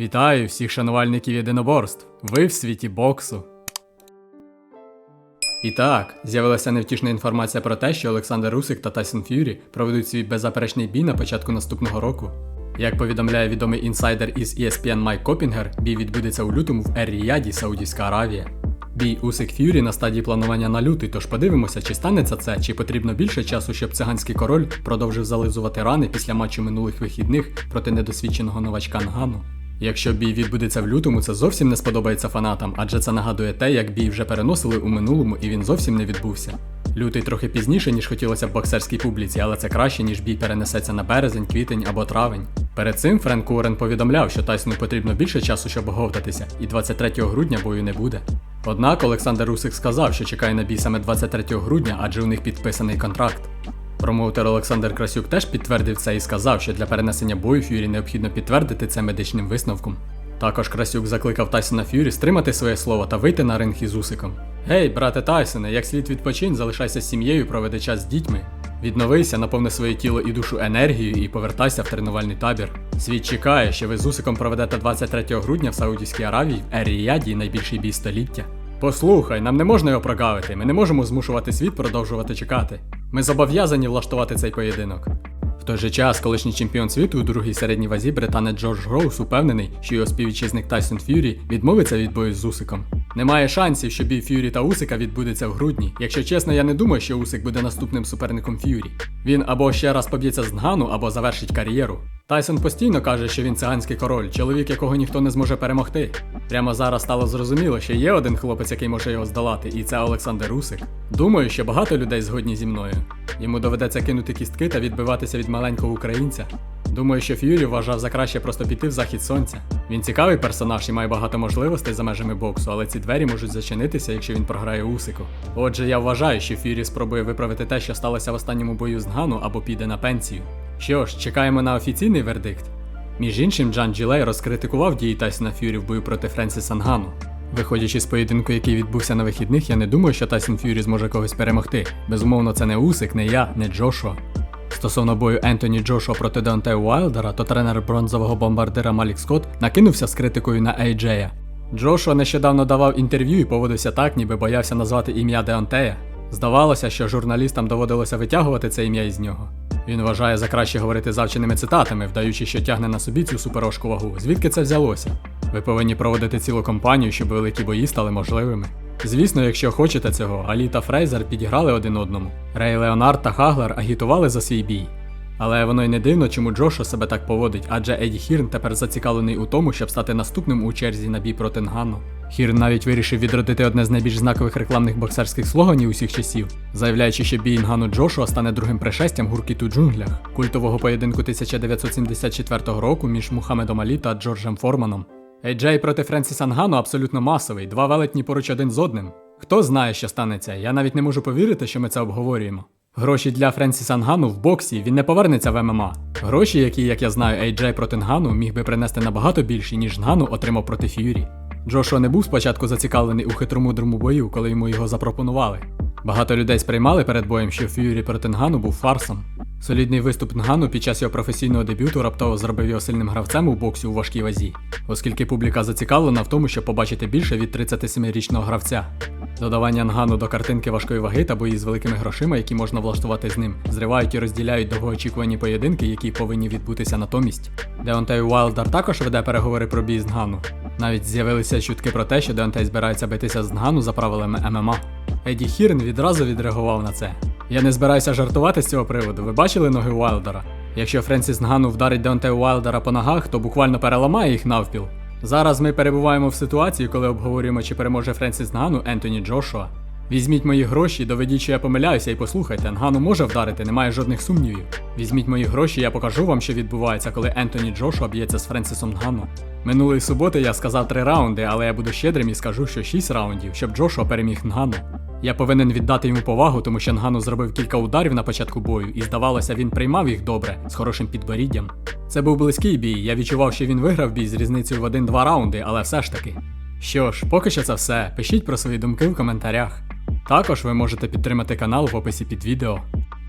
Вітаю всіх шанувальників єдиноборств. Ви в світі боксу. І так, з'явилася невтішна інформація про те, що Олександр Русик та Тайсон Ф'юрі проведуть свій беззаперечний бій на початку наступного року. Як повідомляє відомий інсайдер із ESPN Майк Копінгер, бій відбудеться у лютому в Ер-Ріяді, Саудівська Аравія. Бій Усик Ф'юрі на стадії планування на лютий, тож подивимося, чи станеться це, чи потрібно більше часу, щоб циганський король продовжив зализувати рани після матчу минулих вихідних проти недосвідченого новачка Нгану. Якщо бій відбудеться в лютому, це зовсім не сподобається фанатам, адже це нагадує те, як бій вже переносили у минулому і він зовсім не відбувся. Лютий трохи пізніше, ніж хотілося в боксерській публіці, але це краще, ніж бій перенесеться на березень, квітень або травень. Перед цим Френк Уоррен повідомляв, що Тайсону потрібно більше часу, щоб оговтатися, і 23 грудня бою не буде. Однак Олександр Русик сказав, що чекає на бій саме 23 грудня, адже у них підписаний контракт. Промоутер Олександр Красюк теж підтвердив це і сказав, що для перенесення бою Ф'юрі необхідно підтвердити це медичним висновком. Також Красюк закликав Тайсона Ф'юрі стримати своє слово та вийти на ринг із Усиком. Гей, брате Тайсоне, як слід відпочинь, залишайся з сім'єю, проведи час з дітьми. Відновися, наповни своє тіло і душу енергією і повертайся в тренувальний табір. Світ чекає, що ви з Усиком проведете 23 грудня в Саудівській Аравії в Ер-Ріяді найбільший бій століття. Послухай, нам не можна його прогавити, ми не можемо змушувати світ продовжувати чекати. Ми зобов'язані влаштувати цей поєдинок. В той же час, колишній чемпіон світу у другій середній вазі британець Джордж Гроус упевнений, що його співвітчизник Тайсон Ф'юрі відмовиться від бою з Усиком. Немає шансів, що бій Ф'юрі та Усика відбудеться в грудні. Якщо чесно, я не думаю, що Усик буде наступним суперником Ф'юрі. Він або ще раз поб'ється з Нгану, або завершить кар'єру. Тайсон постійно каже, що він циганський король, чоловік, якого ніхто не зможе перемогти. Прямо зараз стало зрозуміло, що є один хлопець, який може його здолати, і це Олександр Усик. Думаю, що багато людей згодні зі мною. Йому доведеться кинути кістки та відбиватися від маленького українця. Думаю, що Ф'юрі вважав за краще просто піти в захід сонця. Він цікавий персонаж і має багато можливостей за межами боксу, але ці двері можуть зачинитися, якщо він програє Усику. Отже, я вважаю, що Ф'юрі спробує виправити те, що сталося в останньому бою з Нгану або піде на пенсію. Що ж, чекаємо на офіційний вердикт. Між іншим, Джан Джилей розкритикував дії Тайсона Ф'юрі в бою проти Френсіса Нгану. Виходячи з поєдинку, який відбувся на вихідних, я не думаю, що Тайсон Ф'юрі зможе когось перемогти. Безумовно, це не Усик, не я, не Джошуа. Стосовно бою Ентоні Джошуа проти Деонтея Уайлдера, то тренер бронзового бомбардира Малік Скотт накинувся з критикою на Ейджея. Джошуа нещодавно давав інтерв'ю і поводився так, ніби боявся назвати ім'я Деонтея. Здавалося, що журналістам доводилося витягувати це ім'я із нього. Він вважає за краще говорити завченими цитатами, вдаючи, що тягне на собі цю суперошку вагу. Звідки це взялося? Ви повинні проводити цілу кампанію, щоб великі бої стали можливими. Звісно, якщо хочете цього, Алі та Фрейзер підіграли один одному. Рей Леонард та Хаглер агітували за свій бій. Але воно й не дивно, чому Джошо себе так поводить, адже Еді Хірн тепер зацікавлений у тому, щоб стати наступним у черзі на бій проти Нгану. Хірн навіть вирішив відродити одне з найбільш знакових рекламних боксерських слоганів усіх часів, заявляючи, що бій Нгану Джошуа стане другим пришестям гуркіту джунглях, культового поєдинку 1974 року між Мухаммедом Алі та Джорджем Форманом. Ейджей проти Френсіса Нгану абсолютно масовий, два велетні поруч один з одним. Хто знає, що станеться, я навіть не можу повірити, що ми це обговорюємо. Гроші для Френсіса Нгану в боксі він не повернеться в ММА. Гроші, які, як я знаю, Ейджей проти Нгану міг би принести набагато більші, ніж Нгану отримав проти Ф'юрі. Джошуа не був спочатку зацікавлений у хитромудрому бою, коли йому його запропонували. Багато людей сприймали перед боєм, що Ф'юрі проти Нгану був фарсом. Солідний виступ Нгану під час його професійного дебюту раптово зробив його сильним гравцем у боксі у важкій вазі, оскільки публіка зацікавлена в тому, щоб побачити більше від 37-річного гравця. Додавання Нгану до картинки важкої ваги та бої з великими грошима, які можна влаштувати з ним, зривають і розділяють довгоочікувані поєдинки, які повинні відбутися натомість. Деонтей Уайлдер також веде переговори про бій з Нгану. Навіть з'явилися чутки про те, що Деонтей збирається битися з Нгану за правилами ММА. Еді Хірн відразу відреагував на це. Я не збираюся жартувати з цього приводу. Ви бачили ноги Уайлдера? Якщо Френсіс Нгану вдарить Деонтея Уайлдера по ногах, то буквально переламає їх навпіл. Зараз ми перебуваємо в ситуації, коли обговорюємо, чи переможе Френсіс Нгану Ентоні Джошуа. Візьміть мої гроші, доведіть, що я помиляюся, і послухайте, Нгану може вдарити, немає жодних сумнівів. Візьміть мої гроші, я покажу вам, що відбувається, коли Ентоні Джошуа б'ється з Френсісом Нгану. Минулої суботи я сказав три раунди, але я буду щедрим і скажу, що шість раундів, щоб Джошуа переміг Нгану. Я повинен віддати йому повагу, тому що Нгану зробив кілька ударів на початку бою, і здавалося, він приймав їх добре, з хорошим підборіддям. Це був близький бій, я відчував, що він виграв бій з різницею в один-два раунди, але все ж таки. Що ж, поки що це все. Пишіть про свої думки в коментарях. Також ви можете підтримати канал в описі під відео.